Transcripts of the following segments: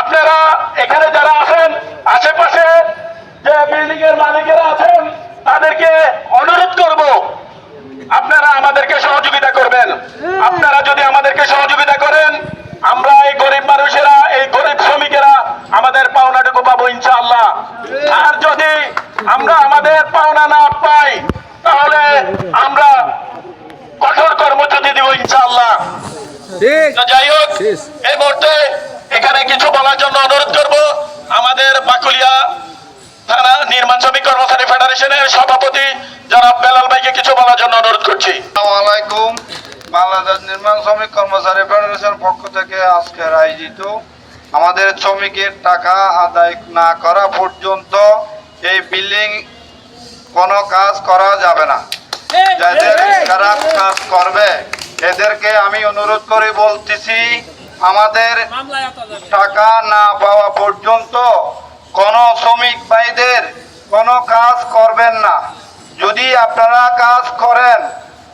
আপনারা এখানে যারা আছেন আশেপাশে যে বিল্ডিং এর মালিকেরা আছেন তাদেরকে অনুরোধ করব আপনারা আমাদেরকে সহযোগিতা করবেন। আপনারা যদি আমাদেরকে সহযোগিতা করেন আমরা এই গরিব মানুষেরা এই গরিব শ্রমিকেরা আমাদের পাওনাটুকু পাবো ইনশাআল্লাহ। আর যদি আমরা আমাদের পাওনা না পাই তাহলে আমরা কঠোর কর্মসূচি দিব ইনশাআল্লাহ। যাই হোক এই মুহূর্তে এখানে কিছু বলার জন্য অনুরোধ করব। আমাদের বাকুলিয়া থানা নির্মাণ শ্রমিক কর্মচারী ফেডারেশনের সভাপতি জনাব বেলাল ভাইকে কিছু বলার জন্য অনুরোধ করছি। আলাইকুম বাংলাদেশ নির্মাণ শ্রমিক কর্মচারী ফেডারেশন পক্ষ থেকে আজকের আয়োজিত আমাদের শ্রমিকের টাকা আদায় না করা পর্যন্ত এই বিল্ডিং কোনো কাজ করা যাবে না। যাদের খারাপ কাজ করবে, এদেরকে আমি অনুরোধ করে বলতেছি আমাদের টাকা না পাওয়া পর্যন্ত কোনো শ্রমিক ভাইদের কোনো কাজ করবেন না। যদি আপনারা কাজ করেন,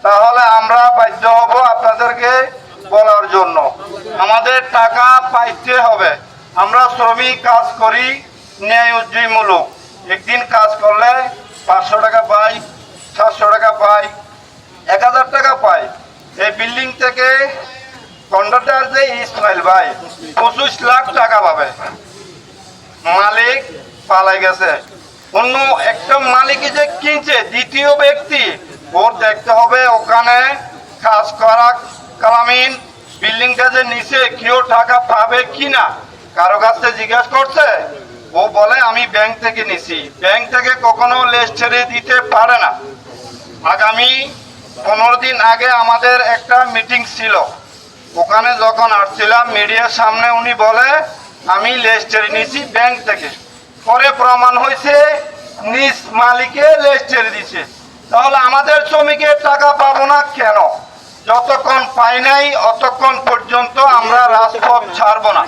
তাহলে আমরা বাধ্য হব আপনাদেরকে বলার জন্য। আমাদের টাকা পাইতে হবে। আমরা শ্রমিক কাজ করি, ন্যায় উজ্জীমূলক একদিন কাজ করলে পাঁচশো টাকা পাই, সাতশো টাকা পাই, এক হাজার টাকা পাই। এই বিল্ডিং থেকে ইসমাইল ভাই, পঁচিশ লাখ টাকা পাবে। মালিক পালাই গেছে। অন্য একটা মালিক যে কিনছে, দ্বিতীয় ব্যক্তি, ওর দেখতে হবে ওখানে কাজ করা কালামিন। বিল্ডিংটা যে নিচে কেউ টাকা পাবে কিনা, কারও কাছে জিজ্ঞেস করছে, ও বলে, আমি ব্যাংক থেকে নিছি। ব্যাংক থেকে কখনো লেস ছেড়ে দিতে পারে না। আগামী পনেরো দিন আগে আমাদের একটা মিটিং ছিল। ওখানে যখন আসছিলাম মিডিয়ার সামনে উনি বলে, আমি লেস ছেড়ে নিয়েছি ব্যাংক থেকে। পরে প্রমাণ হয়েছে, নিজ মালিকে লেস ছেড়ে দিছে। তাহলে আমাদের শ্রমিকের টাকা পাবো না কেন? যতক্ষণ পাই নাই, অতক্ষণ পর্যন্ত আমরা রাজপথ ছাড়বো না।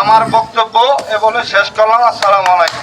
আমার বক্তব্য এ বলে শেষ করলাম। আসসালামু আলাইকুম।